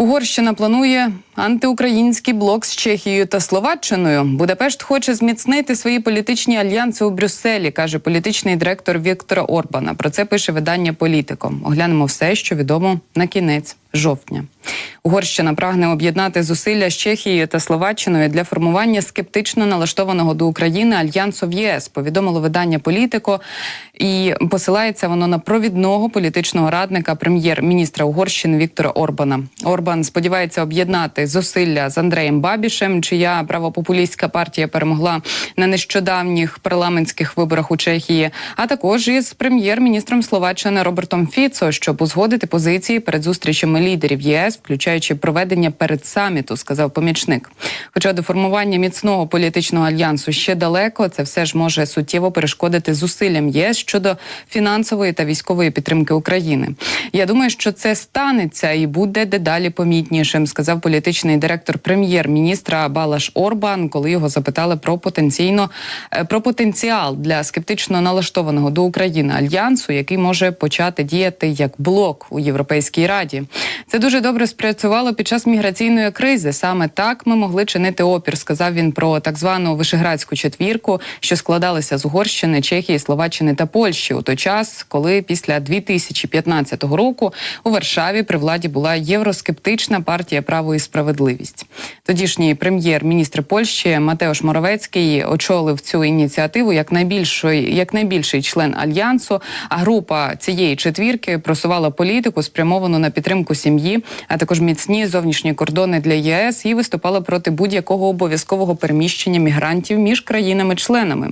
Угорщина планує антиукраїнський блок з Чехією та Словаччиною. Будапешт хоче зміцнити свої політичні альянси у Брюсселі, каже політичний директор Віктора Орбана. Про це пише видання Політико. Оглянемо все, що відомо на кінець жовтня. Угорщина прагне об'єднати зусилля з Чехією та Словаччиною для формування скептично налаштованого до України альянсу в ЄС. Повідомило видання Політико, і посилається воно на провідного політичного радника прем'єр-міністра Угорщини Віктора Орбана. Орбан сподівається об'єднати зусилля з Андреєм Бабішем, чия правопопулістська партія перемогла на нещодавніх парламентських виборах у Чехії, а також із прем'єр-міністром Словаччини Робертом Фіцо, щоб узгодити позиції перед зустрічами лідерів ЄС, включаючи проведення перед саміту, сказав помічник. Хоча до формування міцного політичного альянсу ще далеко, це все ж може суттєво перешкодити зусиллям ЄС щодо фінансової та військової підтримки України. Я думаю, що це станеться і буде дедалі помітнішим, сказав політичний директор прем'єр-міністра Балаш Орбан, коли його запитали про потенційно е, про потенціал для скептично налаштованого до України альянсу, який може почати діяти як блок у Європейській Раді. Це дуже добре спрацювало під час міграційної кризи. Саме так ми могли чинити опір. Сказав він про так звану вишеградську четвірку, що складалася з Угорщини, Чехії, Словаччини та Польщі у той час, коли після 2015 року у Варшаві при владі була євроскептична партія право і справедливість. Тодішній прем'єр-міністр Польщі Матеош Моровецький очолив цю ініціативу як найбільший, як найбільший член альянсу. А група цієї четвірки просувала політику, спрямовану на підтримку сім'ї, а також міцні зовнішні кордони для ЄС і виступала проти будь-якого обов'язкового переміщення мігрантів між країнами-членами.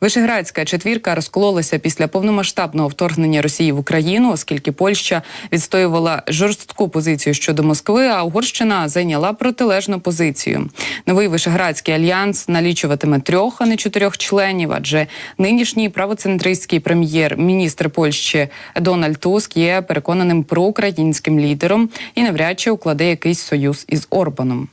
Вишеградська четвірка розкололася після повномасштабного вторгнення Росії в Україну, оскільки Польща відстоювала жорстку позицію щодо Москви, а Угорщина зайняла протилежну позицію. Новий Вишеградський альянс налічуватиме трьох, а не чотирьох членів, адже нинішній правоцентристський прем'єр-міністр Польщі Дональд Туск є переконаним проукраїнським лідером і навряд чи укладе якийсь союз із Орбаном.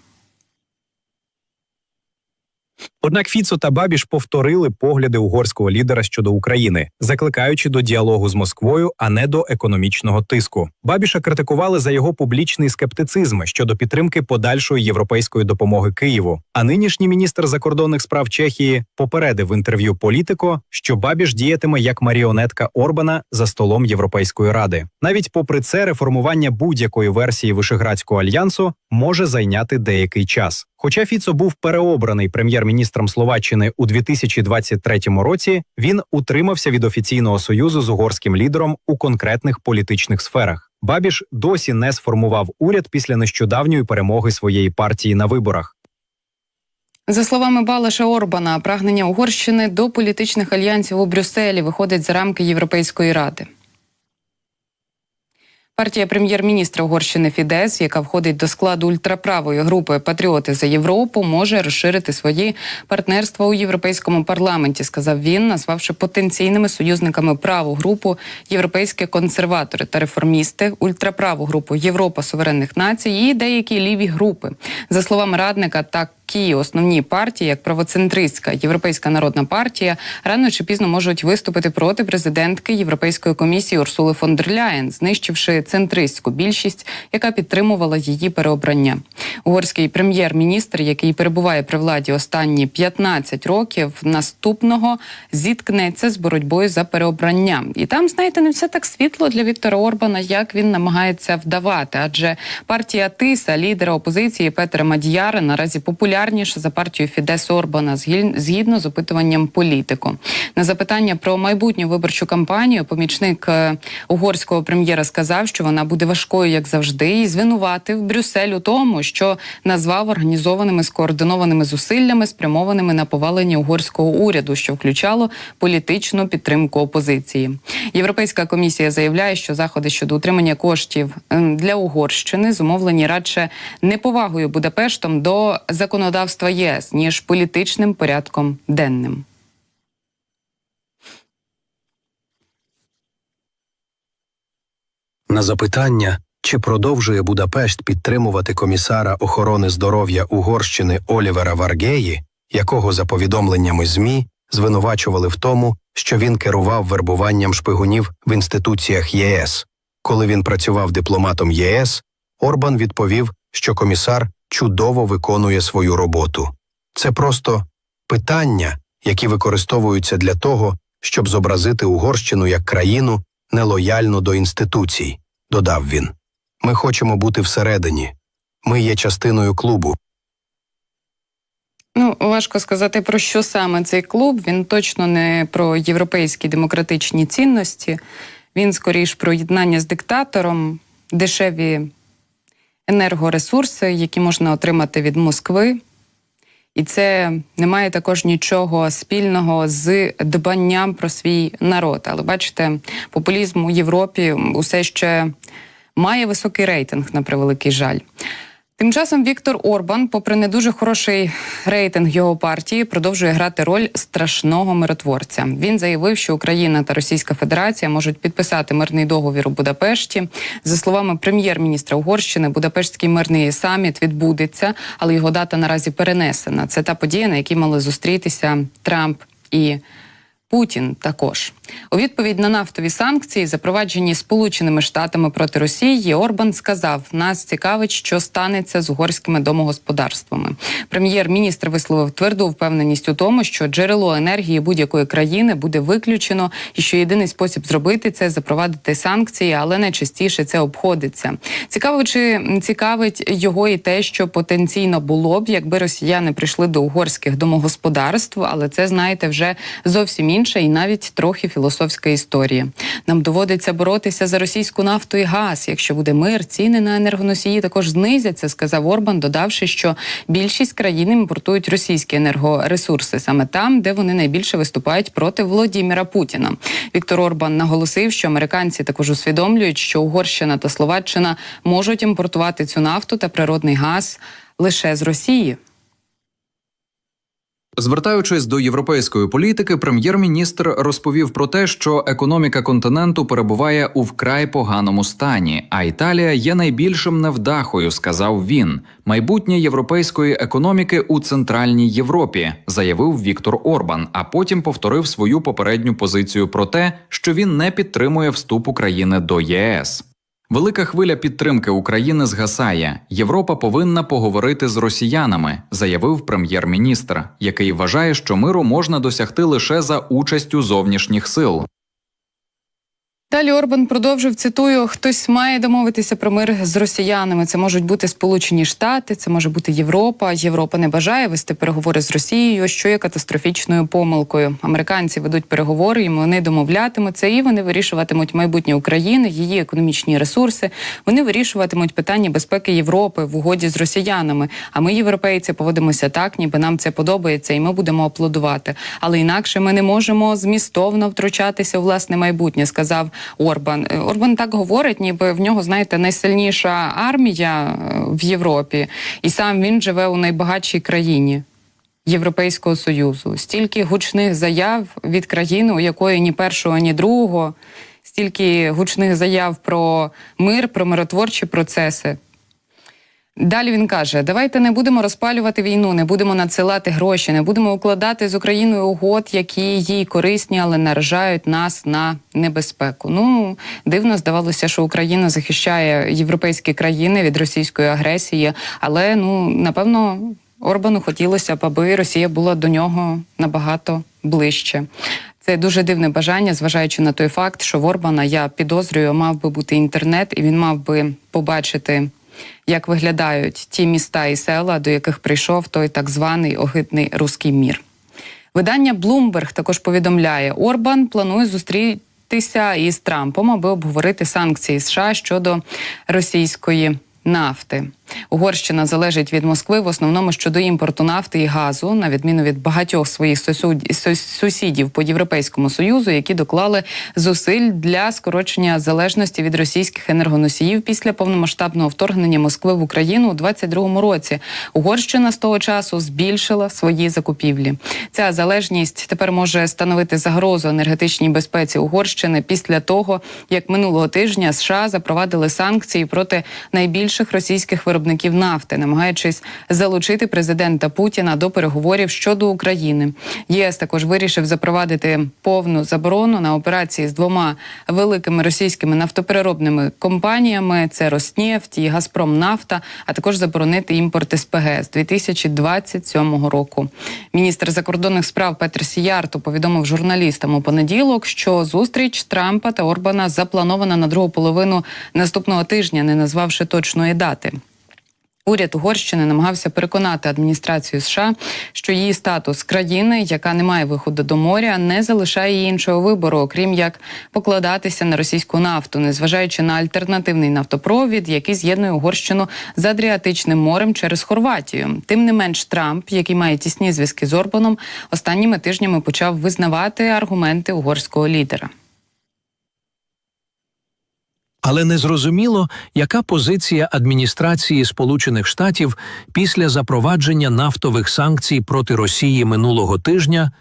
Однак Фіцо та Бабіш повторили погляди угорського лідера щодо України, закликаючи до діалогу з Москвою, а не до економічного тиску. Бабіша критикували за його публічний скептицизм щодо підтримки подальшої європейської допомоги Києву. А нинішній міністр закордонних справ Чехії попередив в інтерв'ю Політико, що Бабіш діятиме як маріонетка Орбана за столом Європейської ради. Навіть попри це, реформування будь-якої версії Вишеградського альянсу може зайняти деякий час. Хоча Фіцо був переобраний прем'єр-міністром Словаччини у 2023 році, він утримався від офіційного союзу з угорським лідером у конкретних політичних сферах. Бабіш досі не сформував уряд після нещодавньої перемоги своєї партії на виборах. За словами Балаша Орбана, прагнення Угорщини до політичних альянсів у Брюсселі виходить за рамки Європейської ради. Партія прем'єр-міністра Угорщини Фідес, яка входить до складу ультраправої групи Патріоти за Європу, може розширити свої партнерства у європейському парламенті. Сказав він, назвавши потенційними союзниками праву групу Європейські консерватори та реформісти, ультраправу групу Європа суверенних націй і деякі ліві групи. За словами радника, так такі основні партії, як правоцентристська Європейська народна партія, рано чи пізно можуть виступити проти президентки Європейської комісії Урсули фон дер Ляєн, знищивши центристську більшість, яка підтримувала її переобрання. Угорський прем'єр-міністр, який перебуває при владі останні 15 років, наступного зіткнеться з боротьбою за переобрання. І там, знаєте, не все так світло для Віктора Орбана, як він намагається вдавати. Адже партія Тиса, лідера опозиції Петера Мадіяра, наразі популярна популярніше за партію Фідес Орбана згідно з опитуванням політику. На запитання про майбутню виборчу кампанію помічник е, угорського прем'єра сказав, що вона буде важкою, як завжди, і звинуватив Брюссель у тому, що назвав організованими скоординованими зусиллями, спрямованими на повалення угорського уряду, що включало політичну підтримку опозиції. Європейська комісія заявляє, що заходи щодо утримання коштів ем, для Угорщини зумовлені радше неповагою Будапештом до законодавства законодавства ЄС ніж політичним порядком денним. На запитання, чи продовжує Будапешт підтримувати комісара охорони здоров'я Угорщини Олівера Варгеї, якого за повідомленнями ЗМІ звинувачували в тому, що він керував вербуванням шпигунів в інституціях ЄС. Коли він працював дипломатом ЄС, Орбан відповів, що комісар чудово виконує свою роботу. Це просто питання, які використовуються для того, щоб зобразити Угорщину як країну нелояльну до інституцій, додав він. Ми хочемо бути всередині. Ми є частиною клубу. Ну, важко сказати про що саме цей клуб. Він точно не про європейські демократичні цінності. Він скоріш про єднання з диктатором, дешеві енергоресурси, які можна отримати від Москви. І це не має також нічого спільного з дбанням про свій народ. Але бачите, популізм у Європі усе ще має високий рейтинг на превеликий жаль. Тим часом Віктор Орбан, попри не дуже хороший рейтинг його партії, продовжує грати роль страшного миротворця. Він заявив, що Україна та Російська Федерація можуть підписати мирний договір у Будапешті. За словами прем'єр-міністра Угорщини, Будапештський мирний саміт відбудеться, але його дата наразі перенесена. Це та подія, на якій мали зустрітися Трамп і. Путін також у відповідь на нафтові санкції, запроваджені Сполученими Штатами проти Росії, Орбан сказав: нас цікавить, що станеться з угорськими домогосподарствами. Прем'єр-міністр висловив тверду впевненість у тому, що джерело енергії будь-якої країни буде виключено, і що єдиний спосіб зробити це запровадити санкції, але найчастіше це обходиться. Цікаво, чи цікавить його і те, що потенційно було б, якби росіяни прийшли до угорських домогосподарств, але це знаєте вже зовсім інша і навіть трохи філософська історія. Нам доводиться боротися за російську нафту і газ. Якщо буде мир, ціни на енергоносії також знизяться, сказав Орбан, додавши, що більшість країн імпортують російські енергоресурси саме там, де вони найбільше виступають проти Володіміра Путіна. Віктор Орбан наголосив, що американці також усвідомлюють, що Угорщина та Словаччина можуть імпортувати цю нафту та природний газ лише з Росії. Звертаючись до європейської політики, прем'єр-міністр розповів про те, що економіка континенту перебуває у вкрай поганому стані, а Італія є найбільшим невдахою, сказав він. Майбутнє європейської економіки у центральній Європі, заявив Віктор Орбан. А потім повторив свою попередню позицію про те, що він не підтримує вступ України до ЄС. Велика хвиля підтримки України згасає. Європа повинна поговорити з росіянами, заявив прем'єр-міністр, який вважає, що миру можна досягти лише за участю зовнішніх сил. Далі Орбан продовжив цитую: хтось має домовитися про мир з росіянами. Це можуть бути Сполучені Штати, це може бути Європа. Європа не бажає вести переговори з Росією, що є катастрофічною помилкою. Американці ведуть переговори, і вони домовлятимуться, і вони вирішуватимуть майбутнє України, її економічні ресурси. Вони вирішуватимуть питання безпеки Європи в угоді з росіянами. А ми, європейці, поводимося так, ніби нам це подобається, і ми будемо аплодувати. Але інакше ми не можемо змістовно втручатися у власне майбутнє, сказав Орбан. Е, Орбан так говорить, ніби в нього, знаєте, найсильніша армія е, в Європі, і сам він живе у найбагатшій країні. Європейського союзу стільки гучних заяв від країни, у якої ні першого, ні другого, стільки гучних заяв про мир, про миротворчі процеси. Далі він каже: давайте не будемо розпалювати війну, не будемо надсилати гроші, не будемо укладати з Україною угод, які їй корисні, але наражають нас на небезпеку. Ну дивно здавалося, що Україна захищає європейські країни від російської агресії, але ну напевно Орбану хотілося б, аби Росія була до нього набагато ближче. Це дуже дивне бажання, зважаючи на той факт, що в Орбана я підозрюю, мав би бути інтернет, і він мав би побачити як виглядають ті міста і села, до яких прийшов той так званий огидний руський мір. Видання Bloomberg також повідомляє, Орбан планує зустрітися із Трампом, аби обговорити санкції США щодо російської нафти. Угорщина залежить від Москви в основному щодо імпорту нафти і газу, на відміну від багатьох своїх сусідів по Європейському Союзу, які доклали зусиль для скорочення залежності від російських енергоносіїв після повномасштабного вторгнення Москви в Україну у 22-му році. Угорщина з того часу збільшила свої закупівлі. Ця залежність тепер може становити загрозу енергетичній безпеці Угорщини після того, як минулого тижня США запровадили санкції проти найбільших російських виробників виробників нафти, намагаючись залучити президента Путіна до переговорів щодо України. ЄС також вирішив запровадити повну заборону на операції з двома великими російськими нафтопереробними компаніями: це Роснефть і Газпромнафта, а також заборонити імпорт СПГ з 2027 року. Міністр закордонних справ Петр Сіярто повідомив журналістам у понеділок, що зустріч Трампа та Орбана запланована на другу половину наступного тижня, не назвавши точної дати. Уряд Угорщини намагався переконати адміністрацію США, що її статус країни, яка не має виходу до моря, не залишає їй іншого вибору, окрім як покладатися на російську нафту, незважаючи на альтернативний нафтопровід, який з'єднує Угорщину з Адріатичним морем через Хорватію. Тим не менш, Трамп, який має тісні зв'язки з Орбаном, останніми тижнями почав визнавати аргументи угорського лідера. Але незрозуміло, яка позиція адміністрації Сполучених Штатів після запровадження нафтових санкцій проти Росії минулого тижня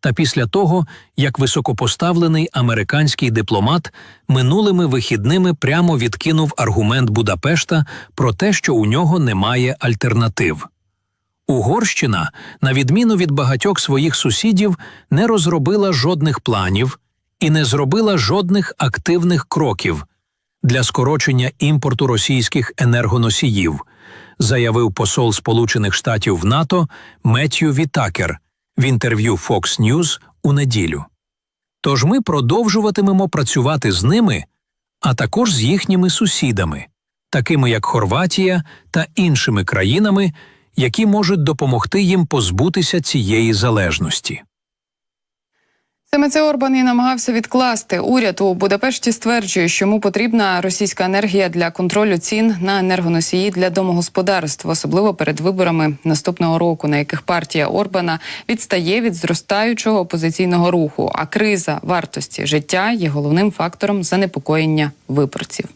та після того, як високопоставлений американський дипломат минулими вихідними прямо відкинув аргумент Будапешта про те, що у нього немає альтернатив. Угорщина, на відміну від багатьох своїх сусідів, не розробила жодних планів і не зробила жодних активних кроків для скорочення імпорту російських енергоносіїв, заявив посол Сполучених Штатів в НАТО Меттью Вітакер в інтерв'ю Fox News у неділю. Тож ми продовжуватимемо працювати з ними, а також з їхніми сусідами, такими як Хорватія та іншими країнами, які можуть допомогти їм позбутися цієї залежності. Саме це Орбан і намагався відкласти. Уряд у Будапешті стверджує, що йому потрібна російська енергія для контролю цін на енергоносії для домогосподарств, особливо перед виборами наступного року, на яких партія Орбана відстає від зростаючого опозиційного руху. А криза вартості життя є головним фактором занепокоєння виборців.